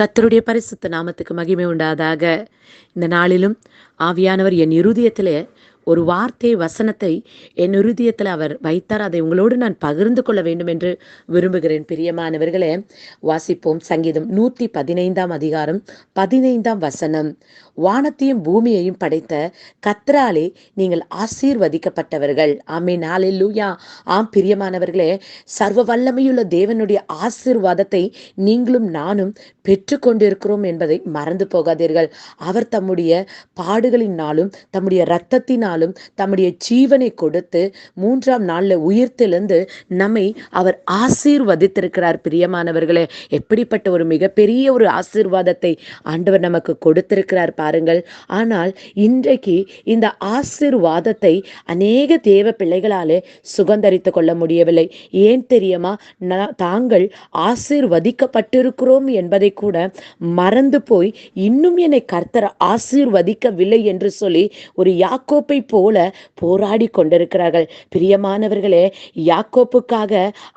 கத்தருடைய பரிசுத்த நாமத்துக்கு மகிமை உண்டாதாக. இந்த நாளிலும் ஆவியானவர் என் இருதயத்திலே ஒரு வார்த்தை வசனத்தை என் இருதயத்தில் அவர் வைத்தார். அதை உங்களோடு நான் பகிர்ந்து கொள்ள வேண்டும் என்று விரும்புகிறேன். பிரியமானவர்களே வாசிப்போம் சங்கீதம் நூற்றி பதினைந்தாம் அதிகாரம் பதினைந்தாம் வசனம். வானத்தையும் பூமியையும் படைத்த கத்ராலே நீங்கள் ஆசீர்வதிக்கப்பட்டவர்கள். ஆமே நாளே லூயா ஆம் பிரியமானவர்களே சர்வ வல்லமையுள்ள தேவனுடைய ஆசீர்வாதத்தை நீங்களும் நானும் பெற்றுக்கொண்டிருக்கிறோம் என்பதை மறந்து போகாதீர்கள். அவர் தம்முடைய பாடுகளினாலும் தம்முடைய இரத்தத்தினாலும் தம்முடைய ஜீவனை கொடுத்து மூன்றாம் நாள்ல உயிர்த்தெழுந்து நம்மை அவர் ஆசீர்வதித்திருக்கிறார். பிரியமானவர்களே எப்படிப்பட்ட ஒரு மிகப்பெரிய ஒரு ஆசீர்வாதத்தை ஆண்டவர் நமக்கு கொடுத்திருக்கிறார் பாருங்கள். ஆனால் இன்றைக்கு இந்த ஆசீர்வாதத்தை அநேக தேவ பிள்ளைகளாலே சுகந்தரித்து கொள்ள முடியவில்லை. ஏன் தெரியுமா? தாங்கள் ஆசீர்வதிக்கப்பட்டிருக்கிறோம் என்பதை கூட மறந்து போய் இன்னும் என்னை கர்த்தர் ஆசீர்வதிக்கவில்லை என்று சொல்லி ஒரு யாக்கோப்பை போல போராடி கொண்டிருக்கிறார்கள். பிரியமானவர்களே யாக்கோப்புக்காக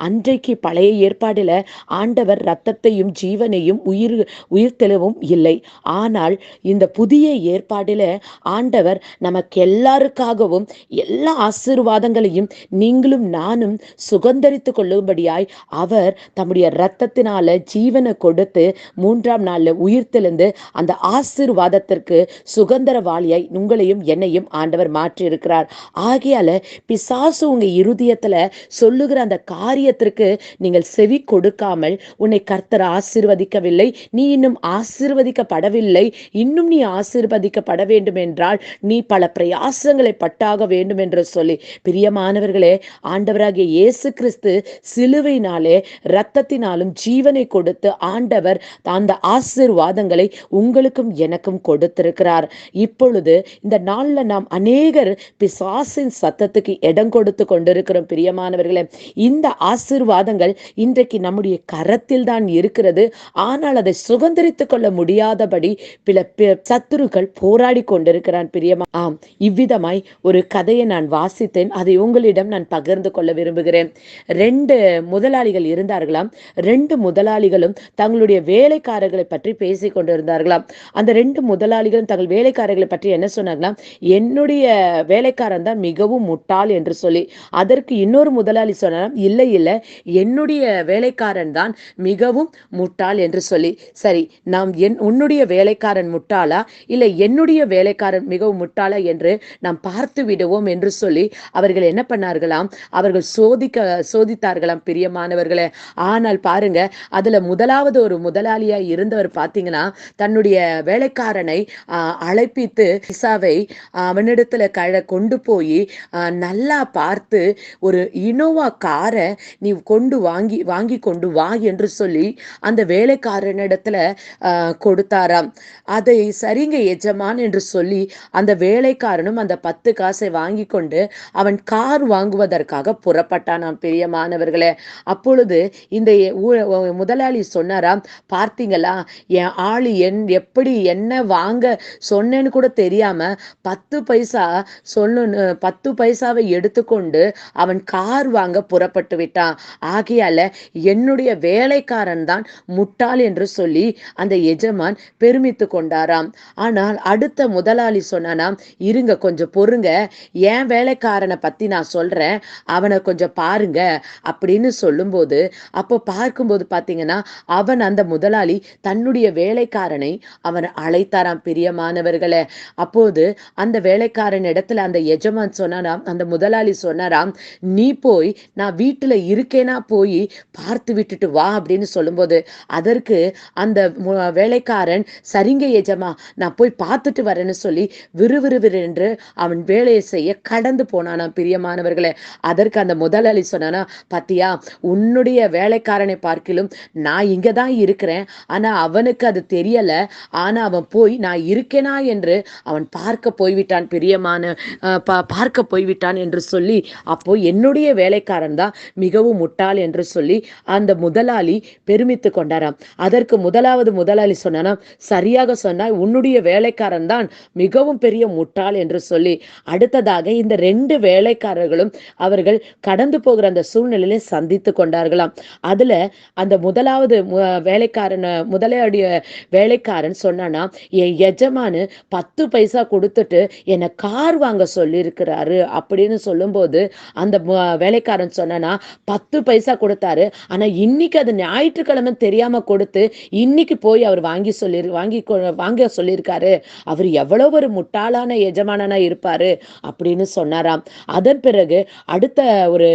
அன்றைக்கு பழைய ஏற்பாடில் ஆண்டவர் ரத்தத்தையும் ஜீவனையும் உயிர் உயிர்த்தெழவும் இல்லை. ஆனால் இந்த புதிய ஏற்பாடில் ஆண்டவர் நமக்கு எல்லாருக்காகவும் எல்லா ஆசீர்வாதங்களையும் நீங்களும் நானும் சுகந்தரித்து கொள்ளும்படியாய் அவர் தம்முடைய ரத்தத்தினால ஜீவனை கொடுத்து மூன்றாம் நாள்ல உயிர்த்தெழுந்து அந்த ஆசீர்வாதத்திற்கு சுகந்தரவாளியாய் உங்களையும் என்னையும் ஆண்டவர் மாற்றி இருக்கிறார் ஆகையால பிசாசு உங்க இருதயத்துல சொல்லுகிற அந்த காரியத்திற்கு நீங்கள் செவி கொடுக்காமல் உன்னை கர்த்தர் ஆசிர்வதிக்கவில்லை நீ இன்னும் ஆசீர்வதிக்கப்படவில்லை இன்னும் நீ ஆசீர்வதிக்கப்பட வேண்டும் என்றால் நீ பல பிரயாசங்களை பட்டாக வேண்டும் என்று சொல்லி. பிரியமானவர்களே ஆண்டவராகிய இயேசு கிறிஸ்து சிலுவையினாலே இரத்தத்தினாலும் ஜீவனை கொடுத்து ஆண்டவர் அந்த ஆசீர்வாதங்களை உங்களுக்கும் எனக்கும் கொடுத்திருக்கிறார். இப்பொழுது இந்த நாள்ல நாம் அநேக அநேகர் பிசாசின் சத்தத்துக்கு இடம் கொடுத்து கொண்டிருக்கிறோம் பிரியமானவர்களே. இந்த ஆசீர்வாதங்கள் இன்றைக்கு நம்முடைய கரத்தில் தான் இருக்கிறது. ஆனால் அதை சுதந்திரித்துக் கொள்ள முடியாதபடி பில சத்துருக்கள் போராடி கொண்டிருக்கிறான் பிரியமா. ஆம் இவ்விதமாய் ஒரு கதையை நான் வாசித்தேன். அதை உங்களிடம் நான் பகிர்ந்து கொள்ள விரும்புகிறேன். ரெண்டு முதலாளிகள் இருந்தார்களாம். ரெண்டு முதலாளிகளும் தங்களுடைய வேலைக்காரர்களை பற்றி பேசிக் கொண்டிருந்தார்களாம். அந்த ரெண்டு முதலாளிகளும் தங்கள் வேலைக்காரர்களை பற்றி என்ன சொன்னாங்களாம் என்னுடைய வேலைக்காரன் தான் மிகவும் முட்டாள் என்று சொல்லி அதற்கு இன்னொரு முதலாளி சொன்னாலும் இல்லை இல்லை என்னுடைய வேலைக்காரன் தான் மிகவும் முட்டாள் என்று சொல்லி. சரி நாம் என் உன்னுடைய வேலைக்காரன் முட்டாளா? இல்லை என்னுடைய வேலைக்காரன் மிகவும் முட்டாளா என்று நாம் பார்த்து விடுவோம் என்று சொல்லி அவர்கள் என்ன பண்ணார்களாம்? அவர்கள் சோதிக்க சோதித்தார்களாம் பிரியமானவர்களே. ஆனால் பாருங்க அதுல முதலாவது ஒரு முதலாளியா இருந்தவர் பார்த்தீங்கன்னா தன்னுடைய வேலைக்காரனை அழைப்பித்து பிசாவை அவனிடத்துல கழ கொண்டு போய் நல்லா பார்த்து ஒரு இனோவா காரை நீ கொண்டு வாங்கி வாங்கி கொண்டு வா என்று சொல்லி அந்த வேலைக்காரனிடத்துல ஆஹ், கொடுத்தாராம். அதை சரிங்க எஜமான் என்று சொல்லி அந்த வேலைக்காரனும் அந்த பத்து காசை வாங்கி கொண்டு அவன் கார் வாங்குவதற்காக புறப்பட்டானாம். பிரியமானவர்களே அப்பொழுது இந்த முதலாளி சொன்னாராம் பார்த்தீங்களா என் ஆள் என் எப்படி என்ன வாங்க சொன்னேன்னு கூட தெரியாம பத்து பைசா சொல்லு பத்து பைசாவை எடுத்துக்கொண்டு அவன் கார் வாங்க புறப்பட்டு விட்டான். ஆகையால என்னுடைய வேலைக்காரன் தான் முட்டாள் என்று சொல்லி அந்த எஜமான் பெருமித்து கொண்டாராம். ஆனால் அடுத்த முதலாளி சொன்னானாம் இருங்க கொஞ்சம் பொறுங்க. என் வேலைக்காரனை பத்தி நான் சொல்றேன். அவனை கொஞ்சம் பாருங்க. அப்படின்னு சொல்லும்போது அப்போ பார்க்கும்போது பார்த்தீங்கன்னா அவன் அந்த முதலாளி தன்னுடைய வேலைக்காரனை அவன் அழைத்தாராம் பிரியமானவர்களை. அப்போது அந்த வேலைக்காரன் இடத்துல அந்த எஜமான் சொன்னாராம் அந்த முதலாளி சொன்னாராம் நீ போய் நான் வீட்டுல இருக்கேனா போய் பார்த்து விட்டுட்டு வா அப்படின்னு சொல்லும்போது அதற்கு அந்த வேலைக்காரன் சரிங்க எஜமா நான் போய் பார்த்துட்டு வரேன்னு சொல்லி விறுவிறுவிறென்று அவன் வேலையை செய்ய கடந்து போனானா பிரியமானவர்களே. அதற்கு அந்த முதலாளி சொன்னானா பாத்தியா உன்னுடைய வேலைக்காரனை பார்க்கிலும் நான் இங்கே தான் இருக்கிறேன். ஆனா அவனுக்கு அது தெரியல. ஆனா அவன் போய் நான் இருக்கேனா என்று அவன் பார்க்க போய்விட்டான் பிரியமான பா பார்க்க போய்விட்டான் என்று சொல்லி அப்போ என்னுடைய வேலைக்காரன் தான் மிகவும் முட்டாள் என்று சொல்லி அந்த முதலாளி பெருமித்து கொண்டாராம். அதற்கு முதலாவது முதலாளி சொன்னானா சரியாக சொன்னால் உன்னுடைய வேலைக்காரன் தான் மிகவும் பெரிய முட்டாள் என்று சொல்லி. அடுத்ததாக இந்த ரெண்டு வேலைக்காரர்களும் அவர்கள் கடந்து போகிற அந்த சூழ்நிலையில சந்தித்து கொண்டார்களாம். அதுல அந்த முதலாவது வேலைக்காரன் முதலாளிய வேலைக்காரன் சொன்னானா என் எஜமானு பத்து பைசா கொடுத்துட்டு என்னை கார் யார் வாங்க சொல்லியிருக்கிறாரு அப்படின்னு சொல்லும்போது அந்த வேலைக்காரன் சொன்னா பத்து பைசா கொடுத்தாரு. ஆனால் இன்னைக்கு அது ஞாயிற்றுக்கிழமை தெரியாம கொடுத்து இன்னைக்கு போய் அவர் வாங்கி சொல்லி வாங்கி வாங்க சொல்லியிருக்காரு. அவர் எவ்வளோ ஒரு முட்டாளான எஜமானனா இருப்பாரு அப்படின்னு சொன்னாராம். அதன் பிறகு அடுத்த ஒரு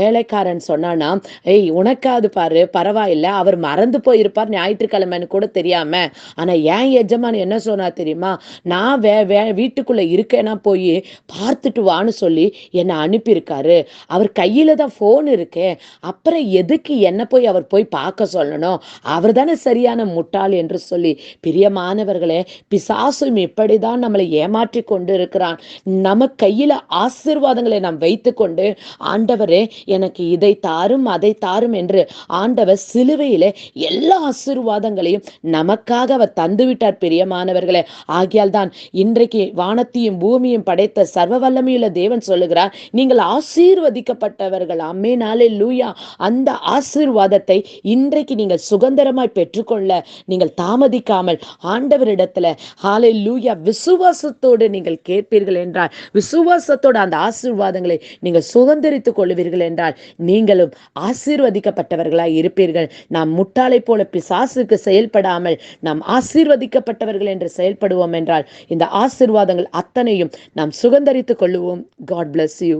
வேலைக்காரன் சொன்னானா ஏய் உனக்காது பாரு பரவாயில்ல அவர் மறந்து போயிருப்பார் ஞாயிற்றுக்கிழமைன்னு கூட தெரியாம. ஆனா ஏன் எஜமான் என்ன சொன்னா தெரியுமா நான் வே வே வீட்டுக்குள்ள இருக்கேன்னா போய் பார்த்துட்டு வான்னு சொல்லி என்னை அனுப்பியிருக்காரு. அவர் கையில் தான் போன் இருக்கு. அப்புறம் எதுக்கு என்ன போய் அவர் போய் பார்க்க சொல்லணும்? அவர் தானே சரியான முட்டாள் என்று சொல்லி பிரியமானவர்களே பிசாசும் இப்படிதான் நம்மளை ஏமாற்றி கொண்டு இருக்கிறான் நம்ம கையில் ஆசிர்வாதங்களை நாம் வைத்து கொண்டு ஆண்டவரே எனக்கு இதை தாரும் அதை தாரும் என்று ஆண்டவர் சிலுவையில எல்லா ஆசிர்வாதங்களையும் நமக்காக அவர் தந்துவிட்டார் பிரியமானவர்களே. ஆகியால் தான் இன்றைக்கு வானத்தையும் பூமியும் படைத்த சர்வ வல்லமையுள்ள தேவன் சொல்லுகிறார் நீங்கள் ஆசீர்வதிக்கப்பட்டவர்கள். அம்மே நாளே லூயா அந்த ஆசீர்வாதத்தை இன்றைக்கு நீங்கள் சுதந்திரமாய் பெற்றுக்கொள்ள நீங்கள் தாமதிக்காமல் ஆண்டவரிடத்துல ஹாலே லூயா விசுவாசத்தோடு நீங்கள் கேட்பீர்கள் என்றால் விசுவாசத்தோடு அந்த ஆசீர்வாதங்களை நீங்கள் சுதந்திரித்துக் கொள்வீர்கள் என்றால் நீங்களும் ஆசீர்வதிக்கப்பட்டவர்களாய் இருப்பீர்கள். நாம் முட்டாளை போல பிசாசுக்கு செயல்படாமல் நாம் ஆசீர்வதிக்கப்பட்டவர்கள் என்று செயல்படுவோம் என்றால் இந்த ஆசீர்வாதங்கள் அத்தனையும் நாம் சுகந்தரித்துக் கொள்ளுவோம். God bless you